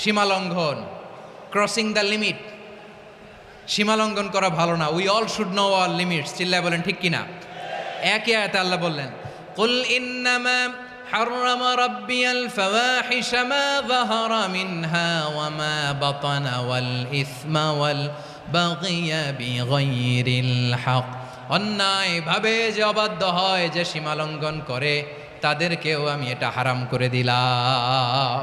সীমা লঙ্ঘন crossing the limit সীমা লঙ্ঘন করা ভালো না we all should know all limits চিল্লায় বলেন ঠিক কিনা একই আয়াতে আল্লাহ বললেন কুল ইন্নামা حرم ربي الفواحش ما ظهر منها وما بطن والإثم والبغي بغير الحق অন্যায়ভাবে যে অবাধ্য হয় যে সীমালঙ্ঘন করে তাদেরকেও আমি এটা হারাম করে দিলাম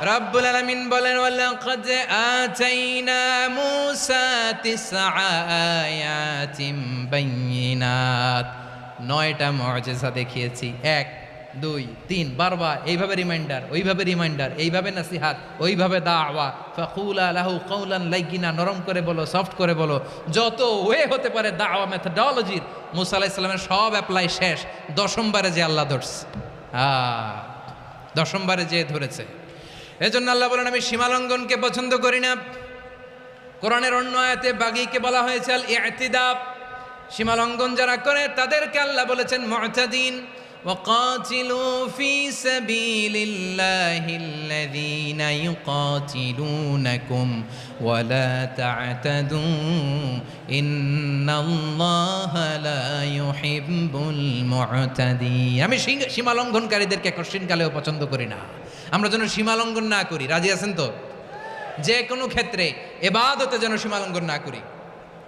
রব্বুল আলামিন বলেন, ওয়ালাকাদ আতাইনা মূসা তিসআ আয়াতিম বাইয়িনাত নয়টা মুআজিজা দেখিয়েছি। এক, দুই, তিন, বারবার। এইভাবে রিমাইন্ডার, ওইভাবে রিমাইন্ডার, এইভাবে নাসিহাত, ওইভাবে দাওয়া। ফাকুলা লাহু কৌলান লাইকিনা নরম করে বলো, সফট করে বলো। যত ওয়ে হতে পারে দাওয়া মেথডোলজির মুসা সালামের সব অ্যাপ্লাই শেষ। দশমবারে যে আল্লাহ ধরছে। দশমবারে যে ধরেছে। এজন্য আল্লাহ বলেন, আমি সীমালঙ্ঘনকে পছন্দ করি না। কোরআনের অন্য আয়াতে বাগিকে বলা হয়েছে আল ইতিদাব সীমালঙ্ঘন যারা করে, তাদেরকে আল্লাহ বলেছেন, মুতাদিন। وقاتلوا في سبيل الله الذين يقاتلونكم ولا تعتدوا إن الله لا يحب المعتدين. আমি সীমা লঙ্ঘনকারীদেরকে কালেও পছন্দ করি না। আমরা যেন সীমা লঙ্ঘন না করি। রাজি আছেন তো? যে কোনো ক্ষেত্রে এবাদতে যেন সীমা লঙ্ঘন না করি।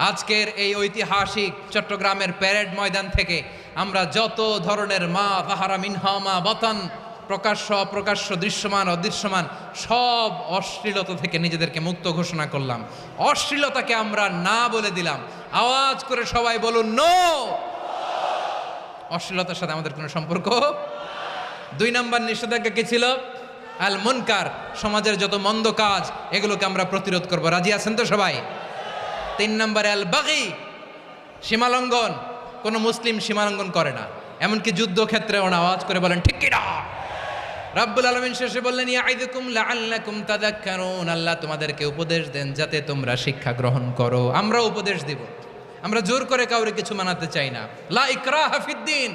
আজকের এই ঐতিহাসিক চট্টগ্রামের প্যারেড ময়দান থেকে আমরা যত ধরনের মা তাহারা মিনহা, মা বতন, প্রকাশ্য অপ্রকাশ্য, দৃশ্যমান, অদৃশ্যমান, সব অশ্লীলতা থেকে নিজেদেরকে মুক্ত ঘোষণা করলাম। অশ্লীলতাকে আমরা না বলে দিলাম। আওয়াজ করে সবাই বলুন, নো! অশ্লীলতার সাথে আমাদের কোনো সম্পর্ক? দুই নম্বর নিষেধাজ্ঞা কি ছিল? আল মুনকার, সমাজের যত মন্দ কাজ, এগুলোকে আমরা প্রতিরোধ করব। রাজি আছেন তো সবাই? তিন নম্বরে আল বাগি সীমালঙ্ঘন। কোনো মুসলিম সীমালঙ্ঘন করে না। এমনকি যুদ্ধক্ষেত্রেও না, আওয়াজ করে বলেন, ঠিক কিনা রাব্বুল আলামিন শেষে বললেন ইয়াইদুকুম লাআল্লাকুম তাযাক্কারুন। আল্লাহ তোমাদেরকে উপদেশ দেন, যাতে তোমরা শিক্ষা গ্রহণ করো। আমরা উপদেশ দিব। আমরা জোর করে কাউরে কিছু মানাতে চাই না। লা ইকরাহা ফিদ্দিন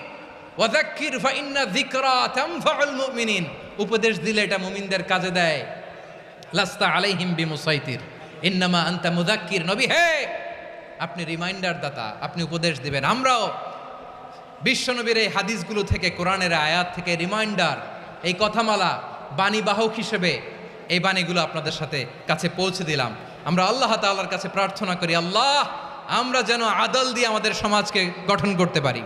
ওয়াযাক্কির ফাইন্না যিকরা তানফাউল মুমিনিন। উপদেশ দিলে এটা মুমিনদের কাজে দেয়। লাস্তা আলাইহিম বিমুসাইতির। ইন্নামা আনতা মুযাক্কির নবী, হে! আপনি রিমাইন্ডার দাতা, আপনি উপদেশ দিবেন। আমরাও বিশ্বনবীর এই হাদিসগুলো থেকে, কোরআনের আয়াত থেকে রিমাইন্ডার, এই কথামালা বাণীবাহক হিসেবে এই বাণীগুলো আপনাদের সাথে কাছে পৌঁছে দিলাম। আমরা আল্লাহ তাআলার কাছে প্রার্থনা করি, আল্লাহ, আমরা যেন আদল দিয়ে আমাদের সমাজকে গঠন করতে পারি।